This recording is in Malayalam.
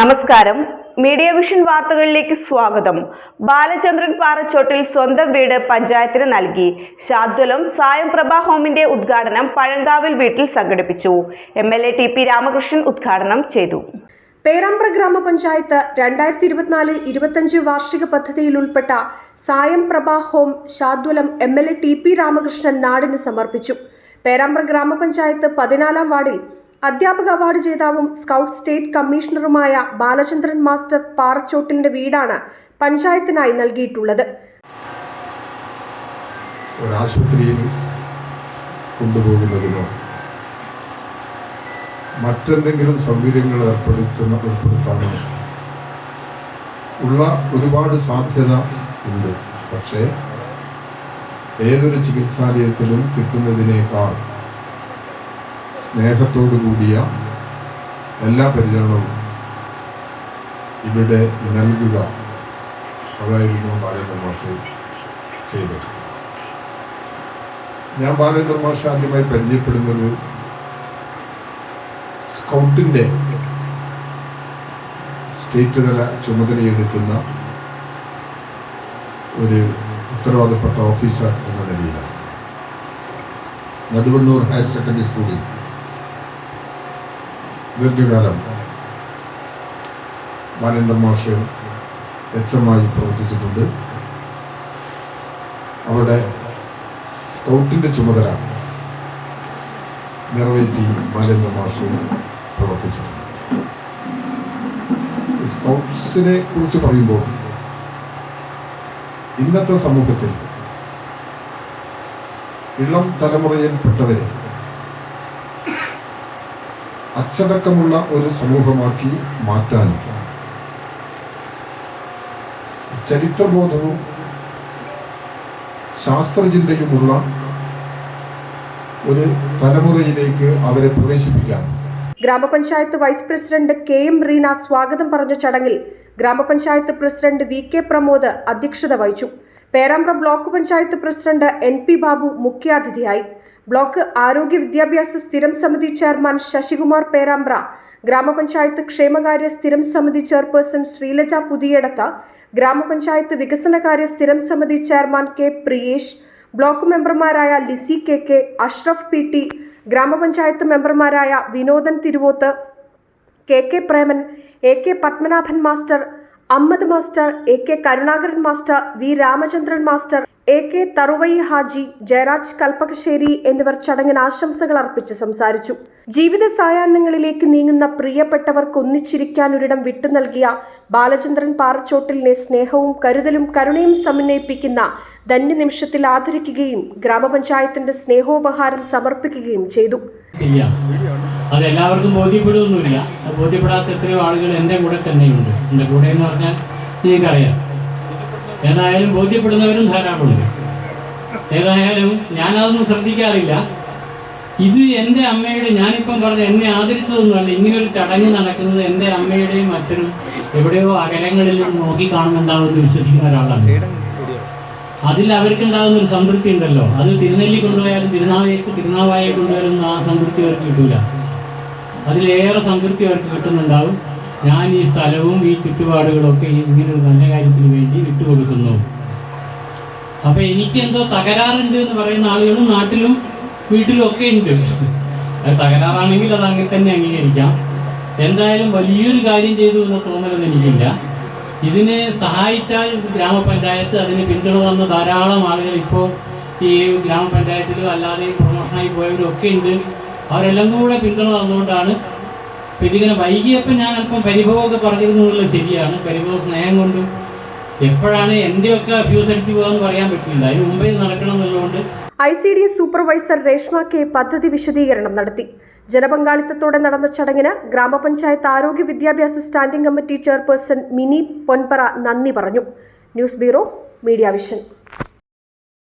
നമസ്കാരം. മീഡിയ വിഷൻ വാർത്തകളിലേക്ക് സ്വാഗതം. ബാലചന്ദ്രൻ പാറച്ചോട്ടിൽ സ്വന്തം വീട് പഞ്ചായത്തിന് നൽകി. ശാദ്വലം സായം പ്രഭാ ഹോമിന്റെ ഉദ്ഘാടനം പഴങ്കാവിൽ വീട്ടിൽ സംഘടിപ്പിച്ചു. M L A T P Ramakrishnan ഉദ്ഘാടനം ചെയ്തു. പേരാമ്പ്ര ഗ്രാമപഞ്ചായത്ത് രണ്ടായിരത്തി ഇരുപത്തിനാല് ഇരുപത്തഞ്ച് വാർഷിക പദ്ധതിയിൽ ഉൾപ്പെട്ട Sayam Prabha home ശാദ്വലം M L A T P Ramakrishnan നാടിന് സമർപ്പിച്ചു. പേരാമ്പ്ര ഗ്രാമപഞ്ചായത്ത് പതിനാലാം വാർഡിൽ അധ്യാപക അവാർഡ് ജേതാവും സ്കൗട്ട് സ്റ്റേറ്റ് കമ്മീഷണറുമായ ബാലചന്ദ്രൻ മാസ്റ്റർ പാറച്ചോട്ടിലിന്റെ വീടാണ് പഞ്ചായത്തിനായി നൽകിയിട്ടുള്ളത്. മറ്റെന്തെങ്കിലും സൗകര്യങ്ങൾ ഏർപ്പെടുത്തുന്ന ഏർപ്പെടുത്താനോ ഉള്ള ഒരുപാട് സാധ്യത ഉണ്ട്. പക്ഷേ ഏതൊരു ചികിത്സാലയത്തിലും കിട്ടുന്നതിനേക്കാൾ സ്നേഹത്തോടു കൂടിയ എല്ലാ പരിചരണവും ഇവിടെ നൽകുക അതായിരുന്നു ബാലേന്ദ്ര ചെയ്തത് ഞാൻ ബാലേന്ദ്ര ആദ്യമായി പരിചയപ്പെടുന്നത് സ്കൗട്ടിന്റെ സ്റ്റേറ്റ് തല ചുമതലയെടുക്കുന്ന ഒരു ഉത്തരവാദപ്പെട്ട ഓഫീസർ എന്ന നിലയിലാണ്. നടുവണ്ണൂർ ഹയർ സെക്കൻഡറി സ്കൂളിൽ ദീർഘകാലം മാനേന്ദ്ര മാഷ് എച്ച് എം പ്രവർത്തിച്ചിട്ടുണ്ട്. അവിടെ സ്കൗട്ടിന്റെ ചുമതല നിറവേറ്റി ബാലേന്ദ്ര മാഷ് പ്രവർത്തിച്ചിട്ടുണ്ട്. സ്കൗട്ട്സിനെ കുറിച്ച് പറയുമ്പോൾ ഇന്നത്തെ സമൂഹത്തിൽ ഇളം തലമുറയിൽപ്പെട്ടവരെ അച്ചടക്കമുള്ള ഒരു സമൂഹമാക്കി മാറ്റാൻ ചരിത്രബോധവും ശാസ്ത്രചിന്തയുമുള്ള ഒരു തലമുറയിലേക്ക് അവരെ പ്രവേശിപ്പിക്കാം. ഗ്രാമപഞ്ചായത്ത് vice president K M Reena സ്വാഗതം പറഞ്ഞ ചടങ്ങിൽ ഗ്രാമപഞ്ചായത്ത് പ്രസിഡന്റ് വി കെ പ്രമോദ് അധ്യക്ഷത വഹിച്ചു. Perambra block panchayat president N P Babu മുഖ്യാതിഥിയായി. ബ്ലോക്ക് ആരോഗ്യ വിദ്യാഭ്യാസ സ്ഥിരം സമിതി ചെയർമാൻ ശശികുമാർ പേരാമ്പ്ര ഗ്രാമപഞ്ചായത്ത് ക്ഷേമകാര്യ സ്ഥിരം സമിതി ചെയർപേഴ്സൺ ശ്രീലജ പുതിയടത്ത് ഗ്രാമപഞ്ചായത്ത് വികസനകാര്യ സ്ഥിരം സമിതി ചെയർമാൻ കെ പ്രിയേഷ് ബ്ലോക്ക് മെമ്പർമാരായ Lissy K K Ashraf P T ഗ്രാമപഞ്ചായത്ത് മെമ്പർമാരായ Vinodan Thiruvoth K K Preman A K Padmanabhan master Ammad master A K Karunakaran master V Ramachandran master A K Tharuvai Haji Jayaraj Kalpakassery എന്നിവർ ചടങ്ങിന് ആശംസകൾ അർപ്പിച്ച് സംസാരിച്ചു. ജീവിത സായാഹ്നങ്ങളിലേക്ക് നീങ്ങുന്ന പ്രിയപ്പെട്ടവർക്ക് ഒന്നിച്ചിരിക്കാൻ ഒരിടം വിട്ടു നൽകിയ ബാലചന്ദ്രൻ പാറച്ചോട്ടിലിനെ സ്നേഹവും കരുതലും കരുണയും സമന്വയിപ്പിക്കുന്ന ധന്യനിമിഷത്തിൽ ആദരിക്കുകയും ഗ്രാമപഞ്ചായത്തിന്റെ സ്നേഹോപഹാരം സമർപ്പിക്കുകയും ചെയ്തു. ചെയ്യാം. അത് എല്ലാവർക്കും ബോധ്യപ്പെടുകയൊന്നുമില്ല. ബോധ്യപ്പെടാത്ത എത്രയോ ആളുകൾ എന്റെ കൂടെ തന്നെയുണ്ട്. എന്റെ കൂടെ എന്ന് പറഞ്ഞാൽ എനിക്കറിയാം ഏതായാലും ബോധ്യപ്പെടുന്നവരും ധാരാളമുണ്ട്. ഏതായാലും ഞാനതൊന്നും ശ്രദ്ധിക്കാറില്ല. ഇത് എന്റെ അമ്മയുടെ ഞാനിപ്പം പറഞ്ഞ എന്നെ ആദരിച്ചതൊന്നുമല്ല. ഇങ്ങനൊരു ചടങ്ങ് നടക്കുന്നത് എന്റെ അമ്മയുടെയും അച്ഛനും എവിടെയോ അകലങ്ങളിൽ നോക്കി കാണുന്നുണ്ടാവുമെന്ന് വിശ്വസിക്കുന്ന ഒരാളാണ്. അതിൽ അവർക്കുണ്ടാകുന്ന ഒരു സംതൃപ്തി ഉണ്ടല്ലോ. അത് തിരുനെല്ലി കൊണ്ടുപോയാലും തിരുനാവായക്ക് തിരുനാവായെ കൊണ്ടുവരുന്ന ആ സംതൃപ്തി അവർക്ക് കിട്ടൂല. അതിലേറെ സംതൃപ്തി അവർക്ക് കിട്ടുന്നുണ്ടാവും. ഞാൻ ഈ സ്ഥലവും ഈ ചുറ്റുപാടുകളൊക്കെ ഇങ്ങനെ ഒരു നല്ല കാര്യത്തിന് വേണ്ടി വിട്ടുകൊടുക്കുന്നു. അപ്പൊ എനിക്ക് എന്തോ തകരാറുണ്ട് എന്ന് പറയുന്ന ആളുകളും നാട്ടിലും വീട്ടിലും ഒക്കെ ഉണ്ട്. അത് തകരാറാണെങ്കിൽ അത് അങ്ങനെ തന്നെ അംഗീകരിക്കാം. എന്തായാലും വലിയൊരു കാര്യം ചെയ്തു എന്ന തോന്നലൊന്നും എനിക്കില്ല. ഇതിന് സഹായിച്ച ഗ്രാമപഞ്ചായത്ത് അതിന് പിന്തുണ വന്ന ധാരാളം ആളുകൾ ഇപ്പോൾ ഈ ഗ്രാമപഞ്ചായത്തിലും അല്ലാതെ പ്രൊമോഷനായി പോയവരും ഒക്കെ ഉണ്ട്. അവരെല്ലാം കൂടെ പിന്തുണ തന്നുകൊണ്ടാണ് ഇതിങ്ങനെ വൈകിയപ്പോൾ ഞാൻ അല്പം പരിഭവമൊക്കെ പറഞ്ഞിരുന്നു ശരിയാണ്. പരിഭവ സ്നേഹം കൊണ്ടും എപ്പോഴാണ് എന്റെയൊക്കെ ഫ്യൂസ് അടിച്ചു പോകാന്ന് പറയാൻ പറ്റില്ല. അതിന് മുമ്പേ നടക്കണം എന്നുള്ളതുകൊണ്ട് I C D S supervisor Reshma K പദ്ധതി വിശദീകരണം നടത്തി. ജനപങ്കാളിത്തത്തോടെ നടന്ന ചടങ്ങിന് ഗ്രാമപഞ്ചായത്ത് ആരോഗ്യ വിദ്യാഭ്യാസ standing committee chairperson Mini Ponpara നന്ദി പറഞ്ഞു. News bureau Media Vision.